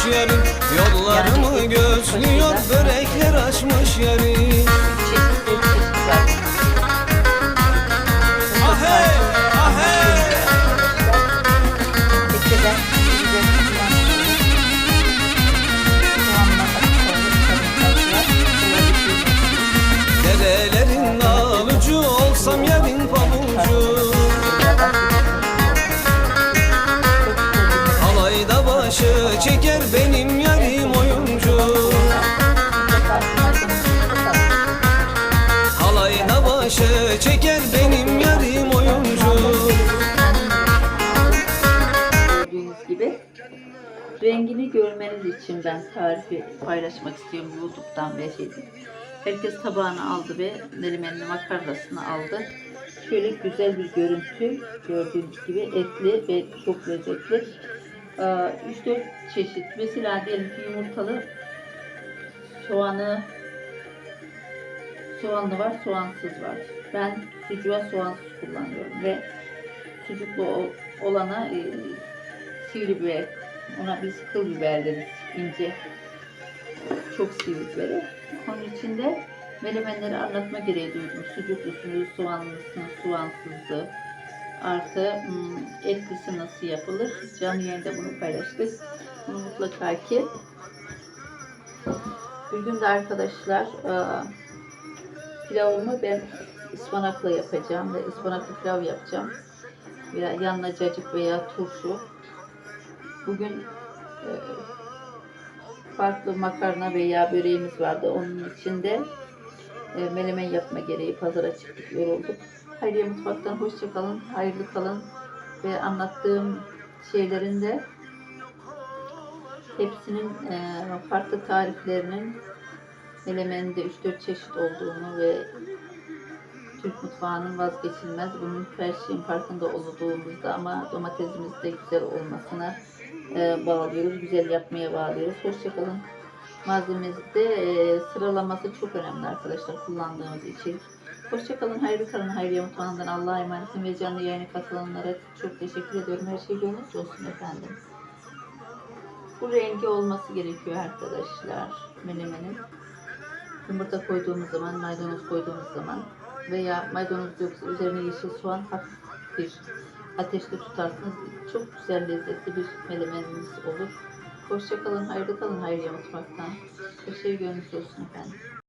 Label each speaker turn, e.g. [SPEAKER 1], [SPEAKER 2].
[SPEAKER 1] açmış
[SPEAKER 2] yarim Yollarımı gözlüyor börekler açmış yarim Başı çeker benim yarim oyuncu Halayda başı çeker benim yarim oyuncu
[SPEAKER 1] Gördüğünüz gibi rengini görmeniz için ben tarifi paylaşmak istiyorum YouTube'dan ve şeyden. Herkes tabağını aldı ve melemenli makarnasını aldı. Şöyle güzel bir görüntü gördüğünüz gibi etli ve çok lezzetli. 3-4 çeşit mesela diyelim ki yumurtalı soğanı soğanlı var, soğansız var. Ben sucuğa soğansız kullanıyorum ve sucuklu ol- olana e, sivri biber, ona biz kıl biber deriz, ince, çok sivri biberi. Onun içinde melemenleri anlatma gereği duydum. Sucuklusunu, soğanlısını, soğansızı, artı hmm, etlisi nasıl yapılır? Canlı yayında bunu paylaştık. Mutlaka ki bir gün de arkadaşlar e, pilavımı ben ıspanakla yapacağım ve ıspanaklı pilav yapacağım. Veya yanına cacık veya turşu. Bugün e, farklı makarna veya böreğimiz vardı. Onun içinde e, menemen yapma gereği pazara çıktık, yorulduk. Hayriye Mutfak'tan hoşça kalın, hayırlı kalın ve anlattığım şeylerin de hepsinin e, farklı tariflerinin Melemen'de 3-4 çeşit olduğunu ve Türk mutfağının vazgeçilmez. Bunun her şeyin farkında olduğumuzda ama domatesimiz de güzel olmasına e, bağlıyoruz. Güzel yapmaya bağlıyoruz. Hoşçakalın. Malzememizde e, sıralaması çok önemli arkadaşlar kullandığımız için. Hoşçakalın. Hayırlı kalın. Hayriye Mutfağı'ndan Allah'a emanetim ve canlı yayına katılanlara çok teşekkür ediyorum. Her şey gönlünüzce olsun efendim. Bu rengi olması gerekiyor arkadaşlar menemenin. Yumurta koyduğumuz zaman, maydanoz koyduğumuz zaman veya maydanoz yoksa üzerine yeşil soğan hafif bir ateşte tutarsanız çok güzel lezzetli bir menemeniniz olur. Hoşçakalın, hayırlı kalın Hayriye Mutfak'tan. Her şey gönlünüzce olsun efendim.